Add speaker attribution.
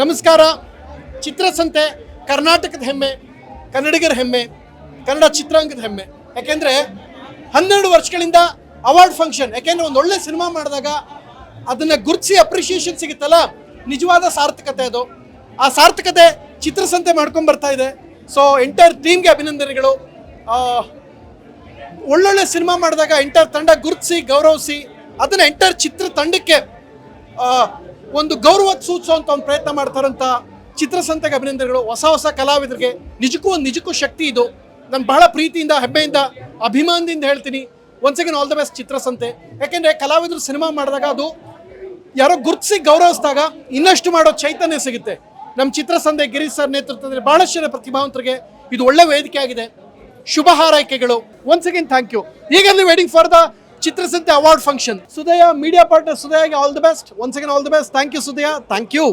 Speaker 1: ನಮಸ್ಕಾರ. ಚಿತ್ರಸಂತೆ, ಕರ್ನಾಟಕದ ಹೆಮ್ಮೆ, ಕನ್ನಡಿಗರ ಹೆಮ್ಮೆ, ಕನ್ನಡ ಚಿತ್ರಾಂಗದ ಹೆಮ್ಮೆ. ಯಾಕೆಂದರೆ ಹನ್ನೆರಡು ವರ್ಷಗಳಿಂದ ಅವಾರ್ಡ್ ಫಂಕ್ಷನ್ ಯಾಕೆಂದರೆ ಒಂದು ಒಳ್ಳೆ ಸಿನಿಮಾ ಮಾಡಿದಾಗ ಅದನ್ನು ಗುರುತಿಸಿ ಅಪ್ರಿಷಿಯೇಷನ್ ಸಿಗುತ್ತಲ್ಲ? ನಿಜವಾದ ಸಾರ್ಥಕತೆ ಅದು. ಆ ಸಾರ್ಥಕತೆ ಚಿತ್ರಸಂತೆ ಮಾಡ್ಕೊಂಡು ಬರ್ತಾ ಇದೆ. ಸೊ ಎಂಟೈರ್ ಟೀಮ್ಗೆ ಅಭಿನಂದನೆಗಳು. ಒಳ್ಳೊಳ್ಳೆ ಸಿನಿಮಾ ಮಾಡಿದಾಗ ಎಂಟೈರ್ ತಂಡ ಗುರುತಿಸಿ ಗೌರವಿಸಿ, ಅದನ್ನ ಎಂಟೈರ್ ಚಿತ್ರ ತಂಡಕ್ಕೆ ಒಂದು ಗೌರವ ಸೂಚಿಸುವಂತ ಒಂದು ಪ್ರಯತ್ನ ಮಾಡ್ತಾರಂತ ಚಿತ್ರಸಂತೆಗೆ ಅಭಿನಂದನೆಗಳು. ಹೊಸ ಹೊಸ ಕಲಾವಿದರಿಗೆ ನಿಜಕ್ಕೂ ಒಂದು ನಿಜಕ್ಕೂ ಶಕ್ತಿ ಇದು. ನಾನು ಬಹಳ ಪ್ರೀತಿಯಿಂದ, ಹೆಮ್ಮೆಯಿಂದ, ಅಭಿಮಾನದಿಂದ ಹೇಳ್ತೀನಿ. Once again all the best Chitrasante. ಯಾಕೆಂದ್ರೆ ಕಲಾವಿದರು ಸಿನಿಮಾ ಮಾಡಿದಾಗ ಅದು ಯಾರೋ ಗುರುತಿಸಿ ಗೌರವಿಸಿದಾಗ ಇನ್ನಷ್ಟು ಮಾಡೋ ಚೈತನ್ಯ ಸಿಗುತ್ತೆ. ನಮ್ಮ ಚಿತ್ರಸಂತೆ ಗಿರೀಶ್ ಸರ್ ನೇತೃತ್ವದಲ್ಲಿ ಬಹಳಷ್ಟು ಜನ ಪ್ರತಿಭಾವಂತರಿಗೆ ಇದು ಒಳ್ಳೆ ವೇದಿಕೆ ಆಗಿದೆ. ಶುಭ ಹಾರೈಕೆಗಳು. Once again thank you ಈಗಲ್ಲಿ waiting for the Chitrasante award function Sudaya media partner ಸುದಯಾಗೆ all the best once again all the best thank you Sudaya thank you